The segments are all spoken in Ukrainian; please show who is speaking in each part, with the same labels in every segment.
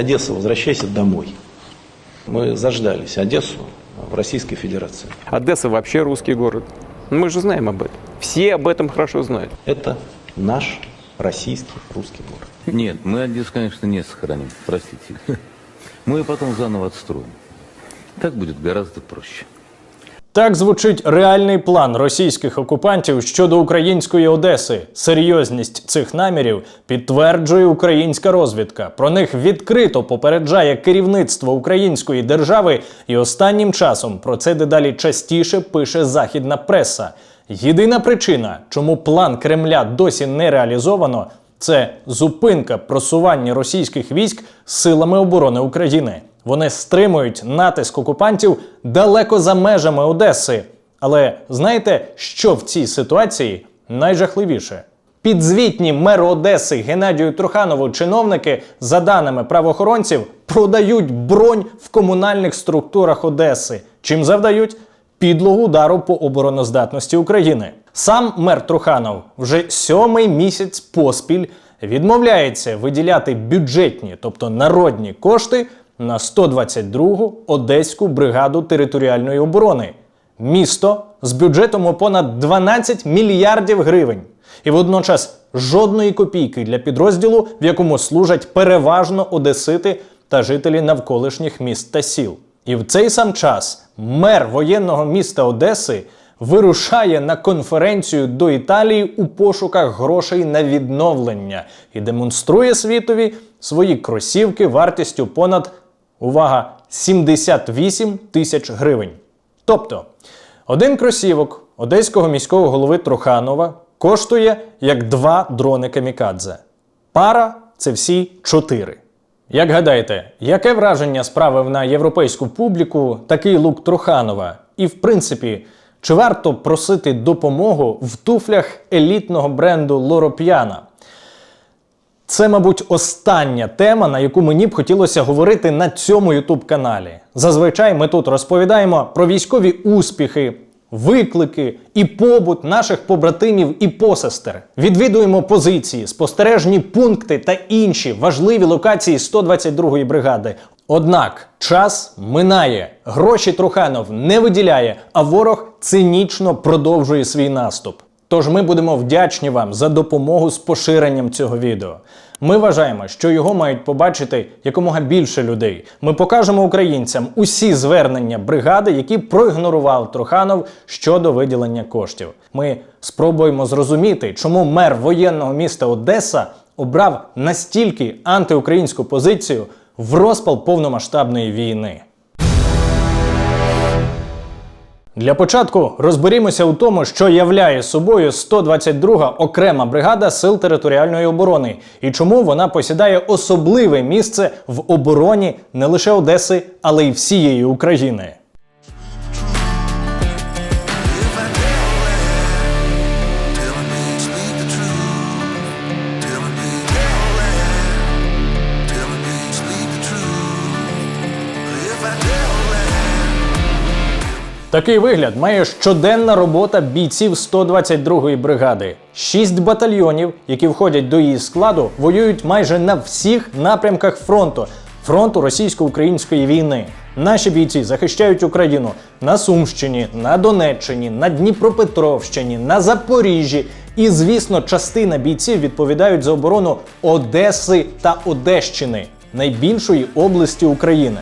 Speaker 1: Одесса, возвращайся домой. Мы заждались Одессу в Российской Федерации.
Speaker 2: Одесса вообще русский город. Мы же знаем об этом. Все об этом хорошо знают.
Speaker 1: Это наш российский русский город.
Speaker 3: Нет, мы Одессу, конечно, не сохраним, простите. Мы ее потом заново отстроим. Так будет гораздо проще.
Speaker 4: Так звучить реальний план російських окупантів щодо української Одеси. Серйозність цих намірів підтверджує українська розвідка. Про них відкрито попереджає керівництво української держави, і останнім часом про це дедалі частіше пише західна преса. Єдина причина, чому план Кремля досі не реалізовано, це зупинка просування російських військ силами оборони України. Вони стримують натиск окупантів далеко за межами Одеси. Але знаєте, що в цій ситуації найжахливіше? Підзвітні меру Одеси Геннадію Труханову чиновники, за даними правоохоронців, продають бронь в комунальних структурах Одеси. Чим завдають? Підлогу удару по обороноздатності України. Сам мер Труханов вже сьомий місяць поспіль відмовляється виділяти бюджетні, тобто народні кошти на 122-гу Одеську бригаду територіальної оборони. Місто з бюджетом у понад 12 мільярдів гривень. І водночас жодної копійки для підрозділу, в якому служать переважно одесити та жителі навколишніх міст та сіл. І в цей сам час мер воєнного міста Одеси вирушає на конференцію до Італії у пошуках грошей на відновлення і демонструє світові свої кросівки вартістю понад увага 78 тисяч гривень. Тобто, один кросівок одеського міського голови Труханова коштує як два дрони камікадзе. Пара це всі чотири. Як гадаєте, яке враження справив на європейську публіку такий лук Труханова? І в принципі, чи варто просити допомогу в туфлях елітного бренду Лороп'яна? Це, мабуть, остання тема, на яку мені б хотілося говорити на цьому youtube каналі. Зазвичай ми тут розповідаємо про військові успіхи, виклики і побут наших побратимів і посестер. Відвідуємо позиції, спостережні пункти та інші важливі локації 122-ї бригади. Однак час минає, гроші Труханов не виділяє, а ворог цинічно продовжує свій наступ. Тож ми будемо вдячні вам за допомогу з поширенням цього відео. Ми вважаємо, що його мають побачити якомога більше людей. Ми покажемо українцям усі звернення бригади, які проігнорував Труханов щодо виділення коштів. Ми спробуємо зрозуміти, чому мер воєнного міста Одеса обрав настільки антиукраїнську позицію в розпал повномасштабної війни. Для початку розберімося у тому, що являє собою 122 окрема бригада сил територіальної оборони і чому вона посідає особливе місце в обороні не лише Одеси, але й всієї України. Такий вигляд має щоденна робота бійців 122-ї бригади. Шість батальйонів, які входять до її складу, воюють майже на всіх напрямках фронту фронту російсько-української війни. Наші бійці захищають Україну на Сумщині, на Донеччині, на Дніпропетровщині, на Запоріжжі. І, звісно, частина бійців відповідають за оборону Одеси та Одещини, найбільшої області України.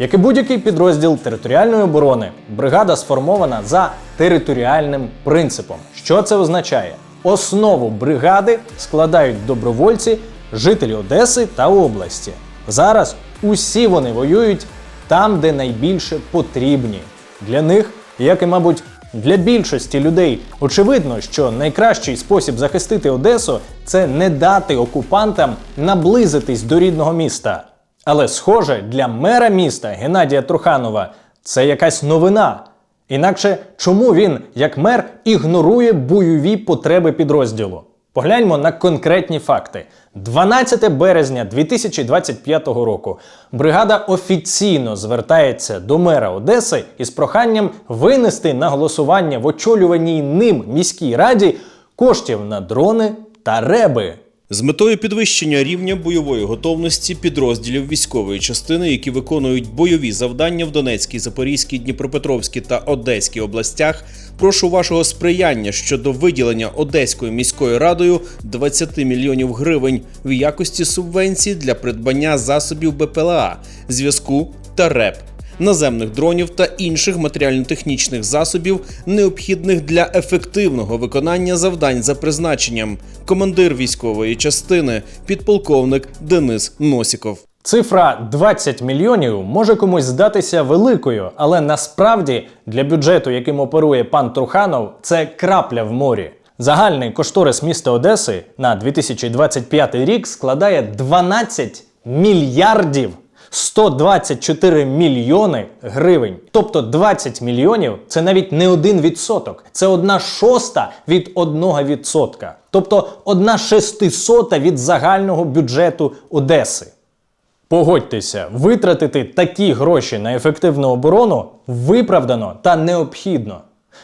Speaker 4: Як і будь-який підрозділ територіальної оборони, бригада сформована за територіальним принципом. Що це означає? Основу бригади складають добровольці, жителі Одеси та області. Зараз усі вони воюють там, де найбільше потрібні. Для них, як і, мабуть, для більшості людей, очевидно, що найкращий спосіб захистити Одесу це не дати окупантам наблизитись до рідного міста. Але, схоже, для мера міста Геннадія Труханова це якась новина. Інакше чому він, як мер, ігнорує бойові потреби підрозділу? Погляньмо на конкретні факти. 12 березня 2025 року бригада офіційно звертається до мера Одеси із проханням винести на голосування в очолюваній ним міській раді коштів на дрони та реби.
Speaker 5: З метою підвищення рівня бойової готовності підрозділів військової частини, які виконують бойові завдання в Донецькій, Запорізькій, Дніпропетровській та Одеській областях, прошу вашого сприяння щодо виділення Одеською міською радою 20 мільйонів гривень в якості субвенції для придбання засобів БПЛА, зв'язку та РЕП наземних дронів та інших матеріально-технічних засобів, необхідних для ефективного виконання завдань за призначенням. Командир військової частини, підполковник Денис Носіков.
Speaker 4: Цифра 20 мільйонів може комусь здатися великою, але насправді для бюджету, яким оперує пан Труханов, це крапля в морі. Загальний кошторис міста Одеси на 2025 рік складає 12 мільярдів 124 мільйони гривень. Тобто 20 мільйонів це навіть не один відсоток, це одна шоста від одного відсотка. Тобто одна шестисота від загального бюджету Одеси. Погодьтеся, витратити такі гроші на ефективну оборону виправдано та необхідно.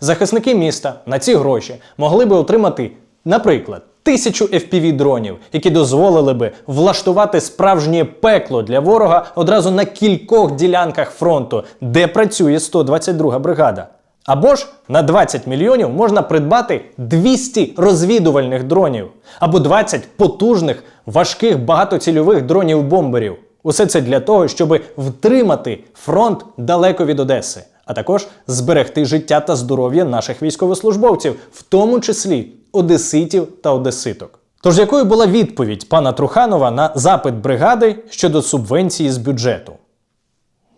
Speaker 4: Захисники міста на ці гроші могли би отримати, наприклад, тисячу fpv дронів, які дозволили би влаштувати справжнє пекло для ворога одразу на кількох ділянках фронту, де працює 122 бригада. Або ж на 20 мільйонів можна придбати 200 розвідувальних дронів або 20 потужних важких багатоцільових дронів-бомберів. Усе це для того, щоб втримати фронт далеко від Одеси, а також зберегти життя та здоров'я наших військовослужбовців, в тому числі одеситів та одеситок. Тож якою була відповідь пана Труханова на запит бригади щодо субвенції з бюджету?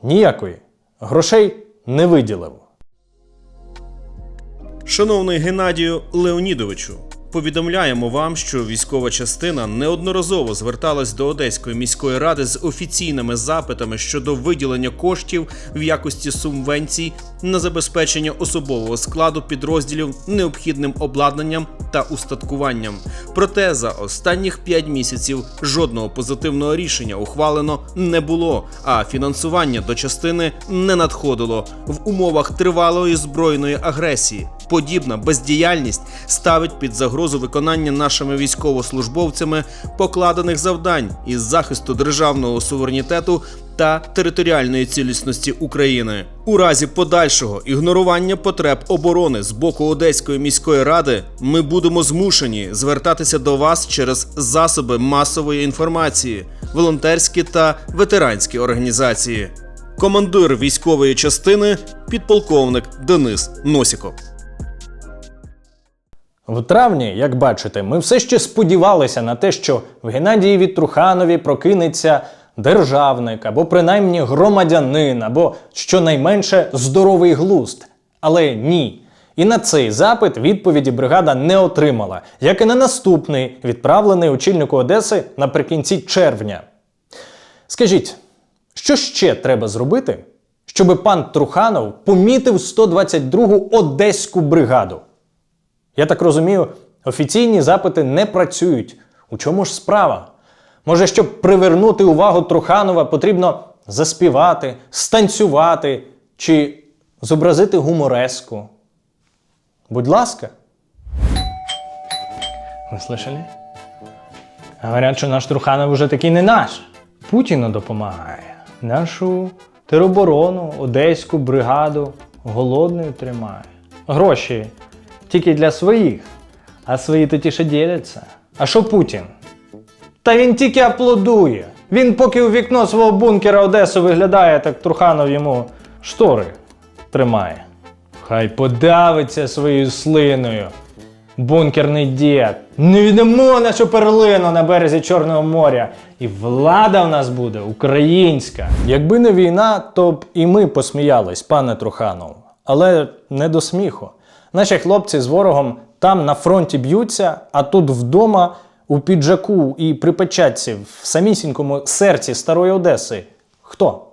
Speaker 4: Ніякої. Грошей не виділив.
Speaker 5: Шановний Геннадію Леонідовичу, повідомляємо вам, що військова частина неодноразово зверталась до Одеської міської ради з офіційними запитами щодо виділення коштів в якості субвенцій на забезпечення особового складу підрозділів необхідним обладнанням та устаткуванням. Проте за останніх 5 місяців жодного позитивного рішення ухвалено не було, а фінансування до частини не надходило в умовах тривалої збройної агресії. Подібна бездіяльність ставить під загрозу виконання нашими військовослужбовцями покладених завдань із захисту державного суверенітету та територіальної цілісності України. У разі подальшого ігнорування потреб оборони з боку Одеської міської ради ми будемо змушені звертатися до вас через засоби масової інформації, волонтерські та ветеранські організації. Командир військової частини, підполковник Денис Носіков.
Speaker 4: В травні, як бачите, ми все ще сподівалися на те, що в Геннадієві Труханові прокинеться державник або принаймні громадянин, або щонайменше здоровий глузд. Але ні. І на цей запит відповіді бригада не отримала, як і на наступний, відправлений очільнику Одеси наприкінці червня. Скажіть, що ще треба зробити, щоб пан Труханов помітив 122-гу Одеську бригаду? Я так розумію, офіційні запити не працюють. У чому ж справа? Може, щоб привернути увагу Труханова, потрібно заспівати, станцювати чи зобразити гумореску. Будь ласка. Ви слышали? Говорять, що наш Труханов уже такий не наш. Путіну допомагає. Нашу тероборону, одеську бригаду голодною тримає. Гроші тільки для своїх, а свої то тіше діляться. А що Путін? Та він тільки аплодує. Він поки у вікно свого бункера Одесу виглядає, так Труханов йому штори тримає. Хай подавиться своєю слиною. Бункерний дід. Не віддамо нашу перлину на березі Чорного моря. І влада в нас буде українська. Якби не війна, то б і ми посміялись, пане Труханов. Але не до сміху. Наші хлопці з ворогом там на фронті б'ються, а тут вдома у піджаку і при печатці в самісінькому серці старої Одеси. Хто?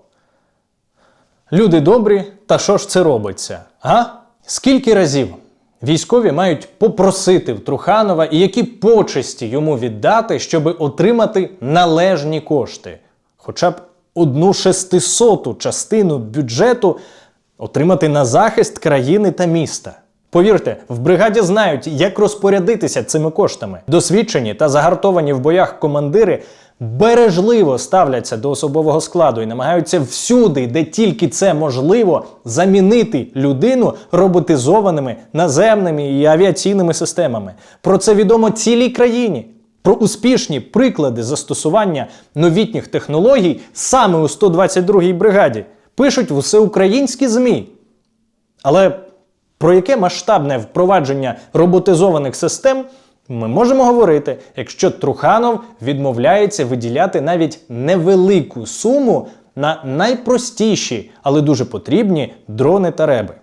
Speaker 4: Люди добрі, та що ж це робиться? Га? Скільки разів військові мають попросити в Труханова і які почесті йому віддати, щоб отримати належні кошти? Хоча б одну шестисоту частину бюджету отримати на захист країни та міста. Повірте, в бригаді знають, як розпорядитися цими коштами. Досвідчені та загартовані в боях командири бережливо ставляться до особового складу і намагаються всюди, де тільки це можливо, замінити людину роботизованими наземними і авіаційними системами. Про це відомо цілій країні. Про успішні приклади застосування новітніх технологій саме у 122-й бригаді пишуть в усеукраїнські ЗМІ. Але про яке масштабне впровадження роботизованих систем ми можемо говорити, якщо Труханов відмовляється виділяти навіть невелику суму на найпростіші, але дуже потрібні дрони та реби.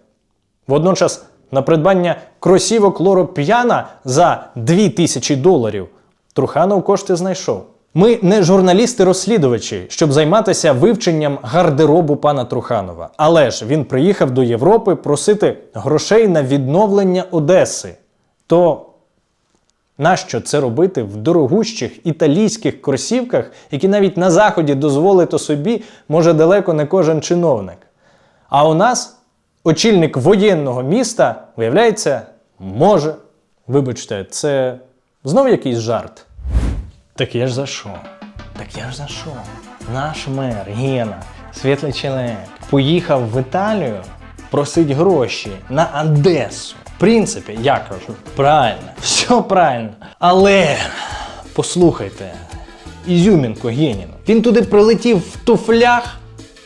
Speaker 4: Водночас на придбання кросівок Лороп'яна за 2000 доларів Труханов кошти знайшов. Ми не журналісти-розслідувачі, щоб займатися вивченням гардеробу пана Труханова. Але ж він приїхав до Європи просити грошей на відновлення Одеси. То нащо це робити в дорогущих італійських кросівках, які навіть на заході дозволити собі може далеко не кожен чиновник? А у нас очільник воєнного міста, виявляється, може. Вибачте, це знов якийсь жарт. Так я ж за що? Так я ж за що? Наш мер Гена, світлий чоловік, поїхав в Італію просить гроші на Одесу. В принципі, я кажу, правильно, все правильно. Але послухайте, Ізюмінко Геніну. Він туди прилетів в туфлях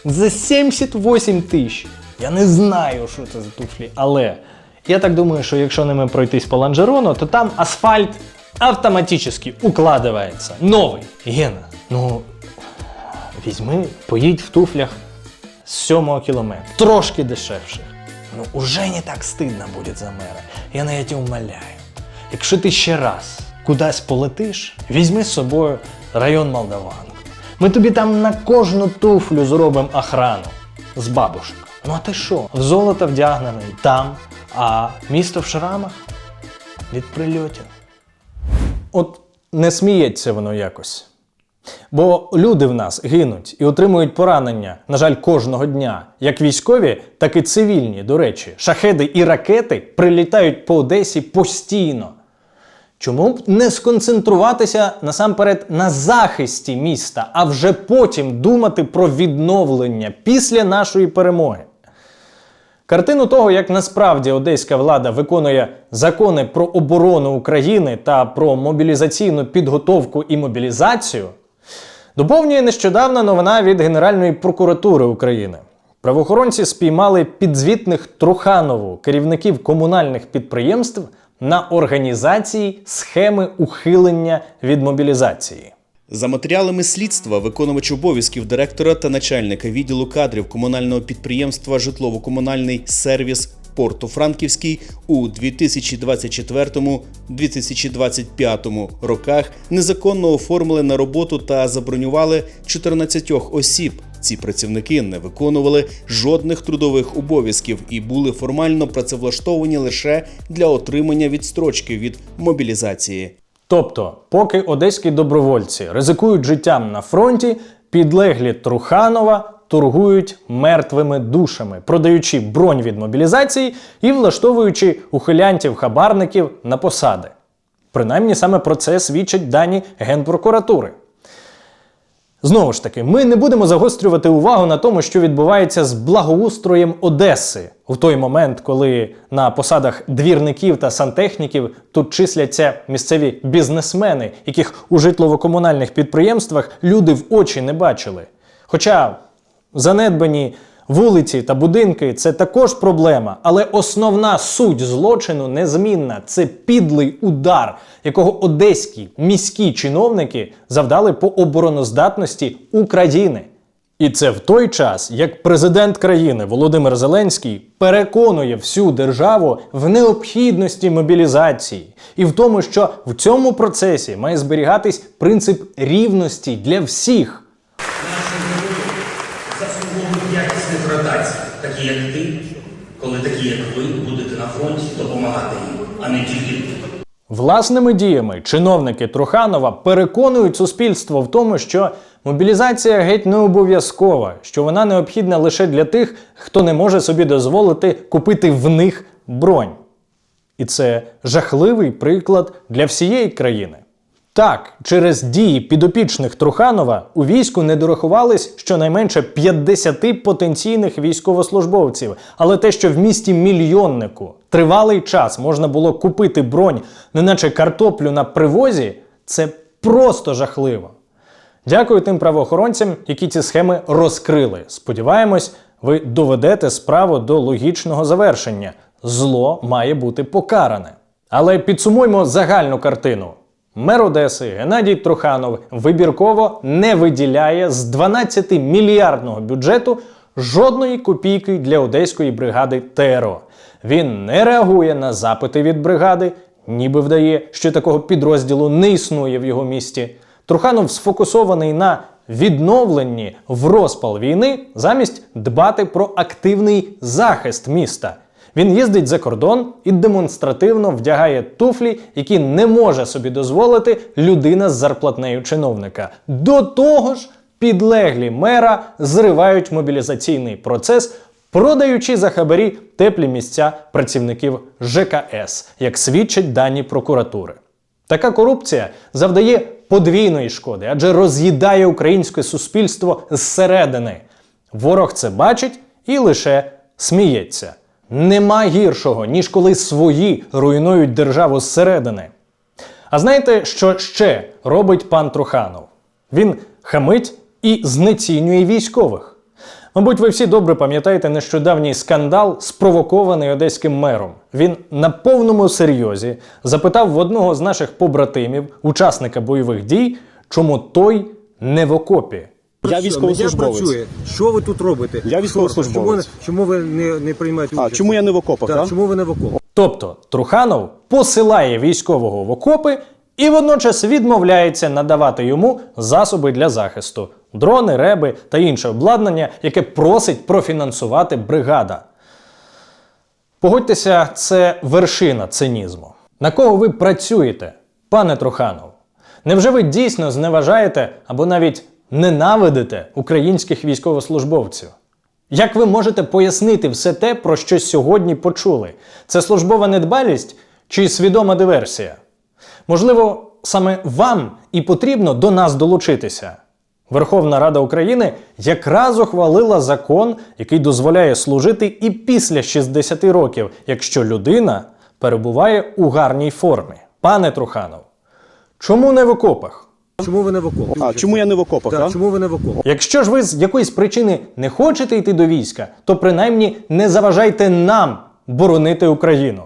Speaker 4: за 78 тисяч. Я не знаю, що це за туфлі, але я так думаю, що якщо ними пройтись по ланжерону, то там асфальт автоматически укладывается. Новий. Гена, ну візьми, поїдь в туфлях з сьомого кілометра. Трошки дешевших. Ну, уже не так стидно буде за мера. Я навіть тебе умоляю. Якщо ти ще раз кудись полетиш, візьми з собою район Молдаванку. Ми тобі там на кожну туфлю зробимо охрану з бабушек. Ну а ти що? В золото вдягнений там, а місто в шрамах від прильотів. От не сміється воно якось. Бо люди в нас гинуть і отримують поранення, на жаль, кожного дня. Як військові, так і цивільні, до речі. Шахеди і ракети прилітають по Одесі постійно. Чому б не сконцентруватися насамперед на захисті міста, а вже потім думати про відновлення після нашої перемоги? Картину того, як насправді одеська влада виконує закони про оборону України та про мобілізаційну підготовку і мобілізацію, доповнює нещодавна новина від Генеральної прокуратури України. Правоохоронці спіймали підзвітних Труханову, керівників комунальних підприємств, на організації схеми ухилення від мобілізації.
Speaker 5: За матеріалами слідства, виконувач обов'язків директора та начальника відділу кадрів комунального підприємства Житлово-комунальний сервіс Порто-Франківський у 2024-2025 роках незаконно оформили на роботу та забронювали 14 осіб. Ці працівники не виконували жодних трудових обов'язків і були формально працевлаштовані лише для отримання відстрочки від мобілізації.
Speaker 4: Тобто, поки одеські добровольці ризикують життям на фронті, підлеглі Труханова торгують мертвими душами, продаючи бронь від мобілізації і влаштовуючи ухилянтів-хабарників на посади. Принаймні саме про це свідчать дані Генпрокуратури. Знову ж таки, ми не будемо загострювати увагу на тому, що відбувається з благоустроєм Одеси в той момент, коли на посадах двірників та сантехніків тут числяться місцеві бізнесмени, яких у житлово-комунальних підприємствах люди в очі не бачили. Хоча занедбані вулиці та будинки це також проблема, але основна суть злочину незмінна це підлий удар, якого одеські міські чиновники завдали по обороноздатності України. І це в той час, як президент країни Володимир Зеленський переконує всю державу в необхідності мобілізації і в тому, що в цьому процесі має зберігатись принцип рівності для всіх.
Speaker 6: заслуговують якісних ротацій, такі як ти, коли такі, як ви, будете на фронті допомагати їм, а не тільки.
Speaker 4: Власними діями чиновники Труханова переконують суспільство в тому, що мобілізація геть не обов'язкова, що вона необхідна лише для тих, хто не може собі дозволити купити в них бронь. І це жахливий приклад для всієї країни. Так, через дії підопічних Труханова у війську не дорахувались щонайменше 50 потенційних військовослужбовців. Але те, що в місті мільйоннику тривалий час можна було купити бронь, неначе картоплю на привозі, це просто жахливо. Дякую тим правоохоронцям, які ці схеми розкрили. Сподіваємось, ви доведете справу до логічного завершення. Зло має бути покаране. Але підсумуймо загальну картину. Мер Одеси Геннадій Труханов вибірково не виділяє з 12 мільярдного бюджету жодної копійки для одеської бригади ТРО. Він не реагує на запити від бригади, ніби вдає, що такого підрозділу не існує в його місті. Труханов сфокусований на відновленні в розпал війни замість дбати про активний захист міста. Він їздить за кордон і демонстративно вдягає туфлі, які не може собі дозволити людина з зарплатнею чиновника. До того ж, підлеглі мера зривають мобілізаційний процес, продаючи за хабарі теплі місця працівників ЖКС, як свідчать дані прокуратури. Така корупція завдає подвійної шкоди, адже роз'їдає українське суспільство зсередини. Ворог це бачить і лише сміється. Нема гіршого, ніж коли свої руйнують державу зсередини. А знаєте, що ще робить пан Труханов? Він хамить і знецінює військових. Мабуть, ви всі добре пам'ятаєте нещодавній скандал, спровокований одеським мером. Він на повному серйозі запитав в одного з наших побратимів, учасника бойових дій, чому той не в окопі.
Speaker 7: Я військовослужбовець.
Speaker 8: Медіа працює. Що ви тут робите?
Speaker 7: Я військовослужбовець.
Speaker 8: Чому, чому ви не, не приймаєте
Speaker 7: А
Speaker 8: участь?
Speaker 7: чому я не в окопах?
Speaker 8: Так,
Speaker 7: да?
Speaker 8: чому ви не в окопах?
Speaker 4: Тобто Труханов посилає військового в окопи і водночас відмовляється надавати йому засоби для захисту дрони, реби та інше обладнання, яке просить профінансувати бригада. Погодьтеся, це вершина цинізму. На кого ви працюєте, пане Труханов? Невже ви дійсно зневажаєте або навіть ненавидите українських військовослужбовців? Як ви можете пояснити все те, про що сьогодні почули? Це службова недбалість чи свідома диверсія? Можливо, саме вам і потрібно до нас долучитися. Верховна Рада України якраз ухвалила закон, який дозволяє служити і після 60 років, якщо людина перебуває у гарній формі. Пане Труханов, чому не в окопах?
Speaker 8: Чому ви не в окопах?
Speaker 7: А чому я не в окопах?
Speaker 8: Так,
Speaker 7: да?
Speaker 8: чому ви не в окопах?
Speaker 4: Якщо ж ви з якоїсь причини не хочете йти до війська, то принаймні не заважайте нам боронити Україну,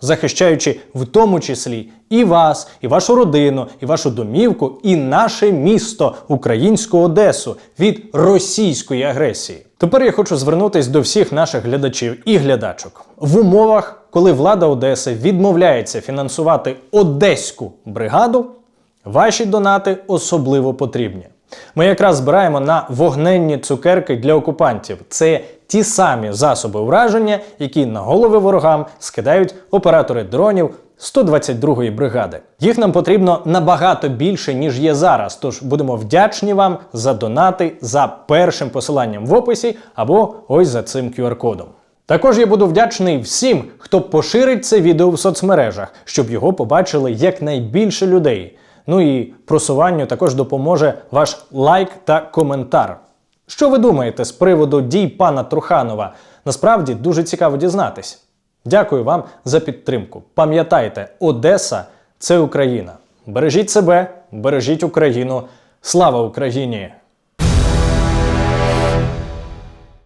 Speaker 4: захищаючи в тому числі і вас, і вашу родину, і вашу домівку, і наше місто, українську Одесу від російської агресії. Тепер я хочу звернутися до всіх наших глядачів і глядачок в умовах, коли влада Одеси відмовляється фінансувати одеську бригаду. Ваші донати особливо потрібні. Ми якраз збираємо на вогненні цукерки для окупантів. Це ті самі засоби ураження, які на голови ворогам скидають оператори дронів 122-ї бригади. Їх нам потрібно набагато більше, ніж є зараз. Тож будемо вдячні вам за донати за першим посиланням в описі або ось за цим QR-кодом. Також я буду вдячний всім, хто поширить це відео в соцмережах, щоб його побачили якнайбільше людей. Ну і просуванню також допоможе ваш лайк та коментар. Що ви думаєте з приводу дій пана Труханова? Насправді дуже цікаво дізнатись. Дякую вам за підтримку. Пам'ятайте, Одеса це Україна. Бережіть себе, бережіть Україну. Слава Україні!